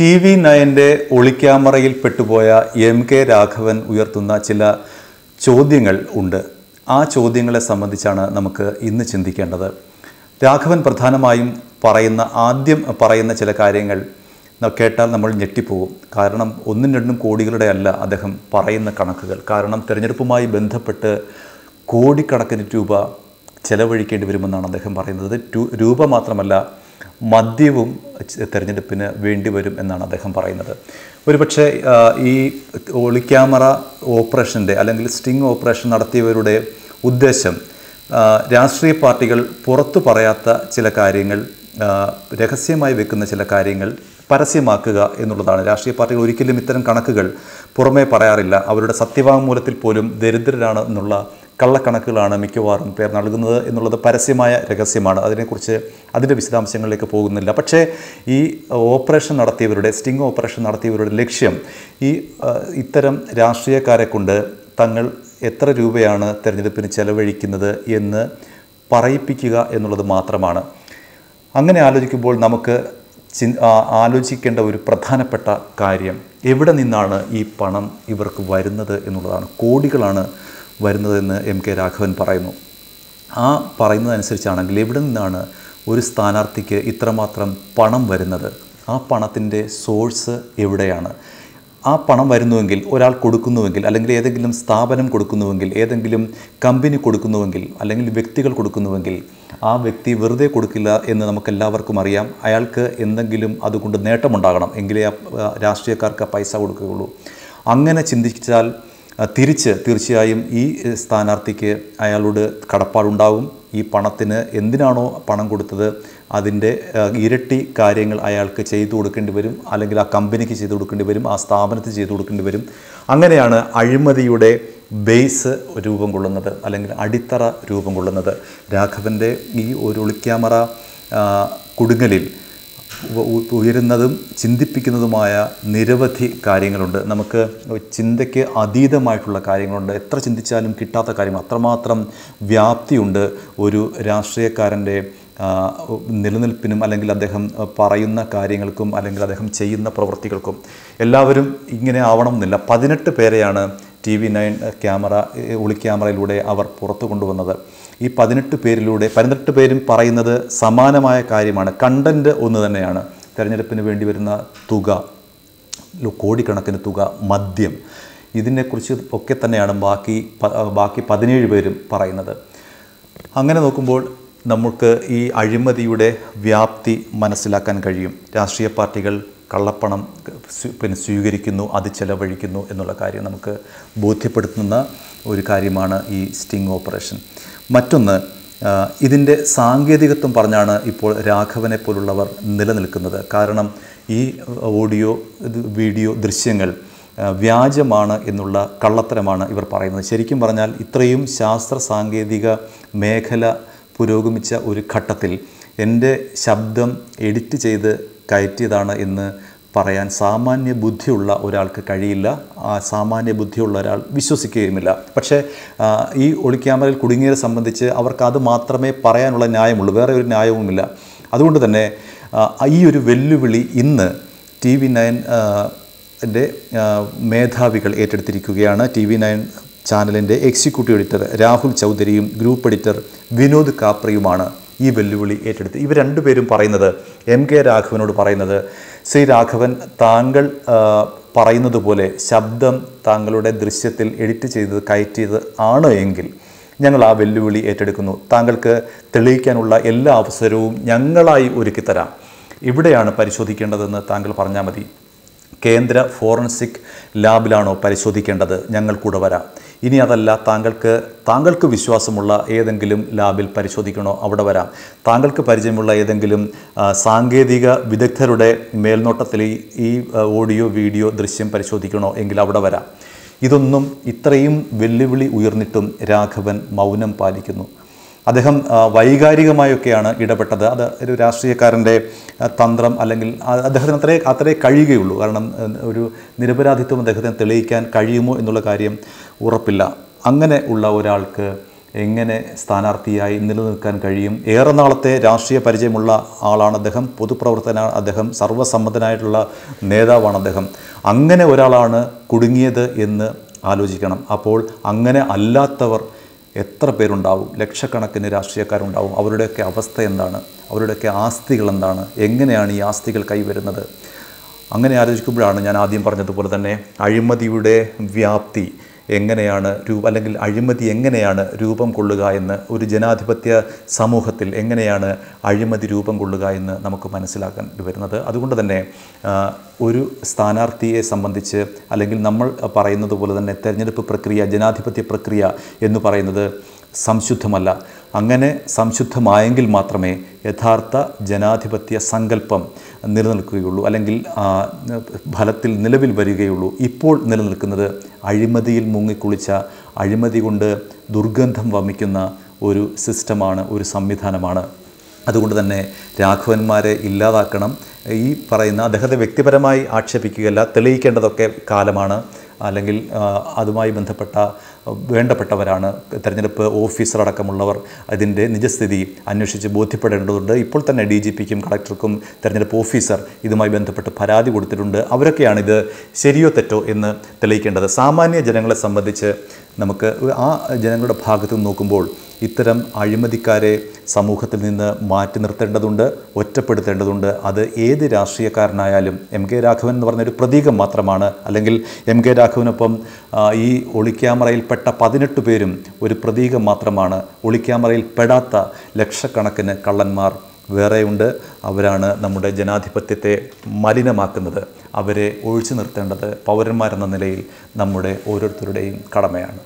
T V നയന്റെ ഒളിക്യാമറയിൽ പെട്ടുപോയ എം കെ രാഘവൻ ഉയർത്തുന്ന ചില ചോദ്യങ്ങൾ ഉണ്ട്. ആ ചോദ്യങ്ങളെ സംബന്ധിച്ചാണ് നമുക്ക് ഇന്ന് ചിന്തിക്കേണ്ടത്. രാഘവൻ പ്രധാനമായും പറയുന്ന ആദ്യം പറയുന്ന ചില കാര്യങ്ങൾ കേട്ടാൽ നമ്മൾ ഞെട്ടിപ്പോകും. കാരണം ഒന്നും രണ്ടും കോടികളുടെ അല്ല അദ്ദേഹം പറയുന്ന കണക്കുകൾ. കാരണം തിരഞ്ഞെടുപ്പുമായി ബന്ധപ്പെട്ട് കോടിക്കണക്കിന് രൂപ ചെലവഴിക്കേണ്ടി വരുമെന്നാണ് അദ്ദേഹം പറയുന്നത്. രൂപ മാത്രമല്ല മദ്യവും തെരഞ്ഞെടുപ്പിന് വേണ്ടി വരും എന്നാണ് അദ്ദേഹം പറയുന്നത്. ഒരുപക്ഷെ ഈ ഒളിക്യാമറ ഓപ്പറേഷന്റെ അല്ലെങ്കിൽ സ്റ്റിംഗ് ഓപ്പറേഷൻ നടത്തിയവരുടെ ഉദ്ദേശം രാഷ്ട്രീയ പാർട്ടികൾ പുറത്തു പറയാത്ത ചില കാര്യങ്ങൾ രഹസ്യമായി വെക്കുന്ന ചില കാര്യങ്ങൾ പരസ്യമാക്കുക എന്നുള്ളതാണ്. രാഷ്ട്രീയ പാർട്ടികൾ ഒരിക്കലും ഇത്തരം കണക്കുകൾ പുറമേ പറയാറില്ല. അവരുടെ സത്യവാങ്മൂലത്തിൽ പോലും ദരിദ്രരാണ് എന്നുള്ള കള്ളക്കണക്കുകളാണ് മിക്കവാറും പേർ നൽകുന്നത് എന്നുള്ളത് പരസ്യമായ രഹസ്യമാണ്. അതിനെക്കുറിച്ച് അതിന്റെ വിശദാംശങ്ങളിലേക്ക് പോകുന്നില്ല. പക്ഷേ ഈ ഓപ്പറേഷൻ നടത്തിയവരുടെ സ്റ്റിംഗ് ഓപ്പറേഷൻ നടത്തിയവരുടെ ലക്ഷ്യം ഈ ഇത്തരം രാഷ്ട്രീയക്കാരെ കൊണ്ട് തങ്ങൾ എത്ര രൂപയാണ് തിരഞ്ഞെടുപ്പിന് ചെലവഴിക്കുന്നത് എന്ന് പറയിപ്പിക്കുക എന്നുള്ളത് മാത്രമാണ്. അങ്ങനെ ആലോചിക്കുമ്പോൾ നമുക്ക് ചി ആലോചിക്കേണ്ട ഒരു പ്രധാനപ്പെട്ട കാര്യം എവിടെ നിന്നാണ് ഈ പണം ഇവർക്ക് വരുന്നത് എന്നുള്ളതാണ്. കോടികളാണ് വരുന്നതെന്ന് എം കെ രാഘവൻ പറയുന്നു. ആ പറയുന്നതനുസരിച്ചാണെങ്കിൽ എവിടെ നിന്നാണ് ഒരു സ്ഥാനാർത്ഥിക്ക് ഇത്രമാത്രം പണം വരുന്നത്? ആ പണത്തിന്റെ സോഴ്സ് എവിടെയാണ്? ആ പണം വരുന്നുവെങ്കിൽ ഒരാൾ കൊടുക്കുന്നുവെങ്കിൽ അല്ലെങ്കിൽ ഏതെങ്കിലും സ്ഥാപനം കൊടുക്കുന്നുവെങ്കിൽ ഏതെങ്കിലും കമ്പനി കൊടുക്കുന്നുവെങ്കിൽ അല്ലെങ്കിൽ വ്യക്തികൾ കൊടുക്കുന്നുവെങ്കിൽ ആ വ്യക്തി വെറുതെ കൊടുക്കില്ല എന്ന് നമുക്കെല്ലാവർക്കും അറിയാം. അയാൾക്ക് എന്തെങ്കിലും അതുകൊണ്ട് നേട്ടമുണ്ടാകണം. എങ്കിലേ രാഷ്ട്രീയക്കാർക്ക് പൈസ കൊടുക്കുകയുള്ളൂ. അങ്ങനെ ചിന്തിച്ചാൽ തിരിച്ച് തീർച്ചയായും ഈ സ്ഥാനാർത്ഥിക്ക് അയാളോട് കടപ്പാടുണ്ടാവും ഈ പണത്തിന് എന്തിനാണോ പണം കൊടുത്തത്? അതിന്റെ ഇരട്ടി കാര്യങ്ങൾ അയാൾക്ക് ചെയ്തു കൊടുക്കേണ്ടി വരും. അല്ലെങ്കിൽ ആ കമ്പനിക്ക് ചെയ്തു കൊടുക്കേണ്ടി വരും. ആ സ്ഥാപനത്തിന് ചെയ്തു കൊടുക്കേണ്ടി വരും. അങ്ങനെയാണ് അഴിമതിയുടെ ബേസ് രൂപം കൊള്ളുന്നത്. അല്ലെങ്കിൽ അടിത്തറ രൂപം കൊള്ളുന്നത്. രാഘവന്റെ ഈ ഒരു ഒളിക്യാമറ കുടുങ്ങലിൽ ഉയരുന്നതും ചിന്തിപ്പിക്കുന്നതുമായ നിരവധി കാര്യങ്ങളുണ്ട്. നമുക്ക് ചിന്തയ്ക്ക് അതീതമായിട്ടുള്ള കാര്യങ്ങളുണ്ട്. എത്ര ചിന്തിച്ചാലും കിട്ടാത്ത കാര്യം അത്രമാത്രം വ്യാപ്തിയുണ്ട് ഒരു രാഷ്ട്രീയക്കാരന്റെ നിലനിൽപ്പിനും അല്ലെങ്കിൽ അദ്ദേഹം പറയുന്ന കാര്യങ്ങൾക്കും അല്ലെങ്കിൽ അദ്ദേഹം ചെയ്യുന്ന പ്രവൃത്തികൾക്കും എല്ലാവരും ഇങ്ങനെ ആവണമെന്നില്ല. പതിനെട്ട് പേരെയാണ് ടി വി നയൻ ക്യാമറ ഒളിക്യാമറയിലൂടെ അവർ പുറത്തു കൊണ്ടുവന്നത്. ഈ പതിനെട്ട് പേരിലൂടെ പതിനെട്ട് പേരും പറയുന്നത് സമാനമായ കാര്യമാണ്. കണ്ടന്റ് ഒന്ന് തന്നെയാണ്. തിരഞ്ഞെടുപ്പിന് വേണ്ടി വരുന്ന തുക കോടിക്കണക്കിന് തുക മദ്യം. ഇതിനെക്കുറിച്ച് ഒക്കെ തന്നെയാണ് ബാക്കി ബാക്കി പതിനേഴ് പേരും പറയുന്നത്. അങ്ങനെ നോക്കുമ്പോൾ നമുക്ക് ഈ അഴിമതിയുടെ വ്യാപ്തി മനസ്സിലാക്കാൻ കഴിയും. രാഷ്ട്രീയ പാർട്ടികൾ കള്ളപ്പണം പിന്നെ സ്വീകരിക്കുന്നു അത് ചെലവഴിക്കുന്നു എന്നുള്ള കാര്യം നമുക്ക് ബോധ്യപ്പെടുത്തുന്ന ഒരു കാര്യമാണ് ഈ സ്റ്റിംഗ് ഓപ്പറേഷൻ. മറ്റൊന്ന് ഇതിന്റെ സാങ്കേതികത്വം പറഞ്ഞാണ് ഇപ്പോൾ രാഘവനെ പോലുള്ളവർ നിലനിൽക്കുന്നത്. കാരണം ഈ ഓഡിയോ വീഡിയോ ദൃശ്യങ്ങൾ വ്യാജമാണ് എന്നുള്ള കള്ളത്തരമാണ് ഇവർ പറയുന്നത്. ശരിക്കും പറഞ്ഞാൽ ഇത്രയും ശാസ്ത്ര സാങ്കേതിക മേഖല പുരോഗമിച്ച ഒരു ഘട്ടത്തിൽ എന്റെ ശബ്ദം എഡിറ്റ് ചെയ്ത് കയറ്റിയതാണ് എന്ന് പറയാൻ സാമാന്യ ബുദ്ധിയുള്ള ഒരാൾക്ക് കഴിയില്ല ആ സാമാന്യ ബുദ്ധിയുള്ള ഒരാൾ വിശ്വസിക്കുകയുമില്ല. പക്ഷേ ഈ ഒളിക്യാമറയിൽ കുടുങ്ങിയവരെ സംബന്ധിച്ച് അവർക്ക് അത് മാത്രമേ പറയാനുള്ള ന്യായമുള്ളൂ വേറെ ഒരു ന്യായവുമില്ല. അതുകൊണ്ട് തന്നെ ഈ ഒരു വെല്ലുവിളി ഇന്ന് ടി വി നയൻ ന്റെ മേധാവികൾ ഏറ്റെടുത്തിരിക്കുകയാണ്. ടി വി നയൻ ചാനലിന്റെ എക്സിക്യൂട്ടീവ് എഡിറ്റർ രാഹുൽ ചൗധരിയും ഗ്രൂപ്പ് എഡിറ്റർ വിനോദ് കാപ്രിയുമാണ്. ഈ വെല്ലുവിളി ഏറ്റെടുത്ത്. ഇവർ രണ്ടുപേരും പറയുന്നത് എം കെ രാഘവനോട് പറയുന്നത് ശ്രീ രാഘവൻ താങ്കൾ പറയുന്നത് പോലെ ശബ്ദം താങ്കളുടെ ദൃശ്യത്തിൽ എഡിറ്റ് ചെയ്ത് കയറ്റിയത് ആണ് എങ്കിൽ ഞങ്ങൾ ആ വെല്ലുവിളി ഏറ്റെടുക്കുന്നു. താങ്കൾക്ക് തെളിയിക്കാനുള്ള എല്ലാ അവസരവും ഞങ്ങളായി ഒരുക്കിത്തരാം. ഇവിടെയാണ് പരിശോധിക്കേണ്ടതെന്ന് താങ്കൾ പറഞ്ഞാൽ മതി. കേന്ദ്ര ഫോറൻസിക് ലാബിലാണോ പരിശോധിക്കേണ്ടത്? ഞങ്ങൾ കൂടെ വരാം. ഇനി അതല്ല താങ്കൾക്ക് താങ്കൾക്ക് വിശ്വാസമുള്ള ഏതെങ്കിലും ലാബിൽ പരിശോധിക്കണോ? അവിടെ വരാം. താങ്കൾക്ക് പരിചയമുള്ള ഏതെങ്കിലും സാങ്കേതിക വിദഗ്ധരുടെ മേൽനോട്ടത്തിൽ ഈ ഓഡിയോ വീഡിയോ ദൃശ്യം പരിശോധിക്കണോ? എങ്കിൽ അവിടെ വരാം. ഇതൊന്നും ഇത്രയും വെല്ലുവിളി ഉയർന്നിട്ടും രാഘവൻ മൗനം പാലിക്കുന്നു. അദ്ദേഹം വൈകാരികമായൊക്കെയാണ് ഇടപെട്ടത്. അത് ഒരു രാഷ്ട്രീയക്കാരന്റെ തന്ത്രം അല്ലെങ്കിൽ അദ്ദേഹത്തിന് അത്രേ അത്രേ കഴിയുകയുള്ളൂ. കാരണം ഒരു നിരപരാധിത്വം അദ്ദേഹത്തിന് തെളിയിക്കാൻ കഴിയുമോ എന്നുള്ള കാര്യം ഉറപ്പില്ല. അങ്ങനെ ഉള്ള ഒരാൾക്ക് എങ്ങനെ സ്ഥാനാർത്ഥിയായി നിലനിൽക്കാൻ കഴിയും? ഏറെ നാളത്തെ രാഷ്ട്രീയ പരിചയമുള്ള ആളാണ് അദ്ദേഹം. പൊതുപ്രവർത്തന അദ്ദേഹം സർവസമ്മതനായിട്ടുള്ള നേതാവാണ് അദ്ദേഹം. അങ്ങനെ ഒരാളാണ് കുടുങ്ങിയത് എന്ന് ആലോചിക്കണം. അപ്പോൾ അങ്ങനെ അല്ലാത്തവർ എത്ര പേരുണ്ടാവും? ലക്ഷക്കണക്കിന് രാഷ്ട്രീയക്കാരുണ്ടാവും. അവരുടെയൊക്കെ അവസ്ഥ എന്താണ്? അവരുടെയൊക്കെ ആസ്തികൾ എന്താണ്? എങ്ങനെയാണ് ഈ ആസ്തികൾ കൈവരുന്നത്? അങ്ങനെ ആലോചിക്കുമ്പോഴാണ് ഞാൻ ആദ്യം പറഞ്ഞതുപോലെ തന്നെ അഴിമതിയുടെ വ്യാപ്തി എങ്ങനെയാണ് രൂപ അല്ലെങ്കിൽ അഴിമതി എങ്ങനെയാണ് രൂപം കൊള്ളുക എന്ന് ഒരു ജനാധിപത്യ സമൂഹത്തിൽ എങ്ങനെയാണ് അഴിമതി രൂപം കൊള്ളുക എന്ന് നമുക്ക് മനസ്സിലാക്കാൻ വരുന്നത്. അതുകൊണ്ട് തന്നെ ഒരു സ്ഥാനാർത്ഥിയെ സംബന്ധിച്ച് അല്ലെങ്കിൽ നമ്മൾ പറയുന്നത് പോലെ തന്നെ തെരഞ്ഞെടുപ്പ് പ്രക്രിയ ജനാധിപത്യ പ്രക്രിയ എന്ന് പറയുന്നത് സംശുദ്ധമല്ല. അങ്ങനെ സംശുദ്ധമായെങ്കിൽ മാത്രമേ യഥാർത്ഥ ജനാധിപത്യ സങ്കല്പം നിലനിൽക്കുകയുള്ളൂ. അല്ലെങ്കിൽ ഫലത്തിൽ നിലവിൽ വരികയുള്ളൂ. ഇപ്പോൾ നിലനിൽക്കുന്നത് അഴിമതിയിൽ മുങ്ങിക്കുളിച്ച അഴിമതി കൊണ്ട് ദുർഗന്ധം വമിക്കുന്ന ഒരു സിസ്റ്റമാണ് ഒരു സംവിധാനമാണ്. അതുകൊണ്ട് തന്നെ രാഘവന്മാരെ ഇല്ലാതാക്കണം. ഈ പറയുന്ന അദ്ദേഹത്തെ വ്യക്തിപരമായി ആക്ഷേപിക്കുകയല്ല തെളിയിക്കേണ്ടതൊക്കെ കാലമാണ്. അല്ലെങ്കിൽ അതുമായി ബന്ധപ്പെട്ട വേണ്ടപ്പെട്ടവരാണ് തെരഞ്ഞെടുപ്പ് ഓഫീസർ അടക്കമുള്ളവർ അതിന്റെ നിജസ്ഥിതി അന്വേഷിച്ച് ബോധ്യപ്പെടേണ്ടതുണ്ട്. ഇപ്പോൾ തന്നെ ഡി ജി പിക്കും കളക്ടർക്കും തെരഞ്ഞെടുപ്പ് ഓഫീസർ ഇതുമായി ബന്ധപ്പെട്ട് പരാതി കൊടുത്തിട്ടുണ്ട്. അവരൊക്കെയാണ് ഇത് ശരിയോ തെറ്റോ എന്ന് തെളിയിക്കേണ്ടത്. സാമാന്യ ജനങ്ങളെ സംബന്ധിച്ച് നമുക്ക് ആ ജനങ്ങളുടെ ഭാഗത്ത് നോക്കുമ്പോൾ ഇത്തരം അഴിമതിക്കാരെ സമൂഹത്തിൽ നിന്ന് മാറ്റി നിർത്തേണ്ടതുണ്ട് ഒറ്റപ്പെടുത്തേണ്ടതുണ്ട്. അത് ഏത് രാഷ്ട്രീയക്കാരനായാലും എം കെ രാഘവൻ എന്ന് പറഞ്ഞൊരു പ്രതീകം മാത്രമാണ്. അല്ലെങ്കിൽ എം കെ രാഘവനൊപ്പം ഈ ഒളിക്യാമറയിൽപ്പെട്ട പതിനെട്ട് പേരും ഒരു പ്രതീകം മാത്രമാണ്. ഒളിക്യാമറയിൽ പെടാത്ത ലക്ഷക്കണക്കിന് കള്ളന്മാർ വേറെയുണ്ട്. അവരാണ് നമ്മുടെ ജനാധിപത്യത്തെ മലിനമാക്കുന്നത്. അവരെ ഒഴിച്ചു നിർത്തേണ്ടത് പൗരന്മാരെന്ന നിലയിൽ നമ്മുടെ ഓരോരുത്തരുടെയും കടമയാണ്.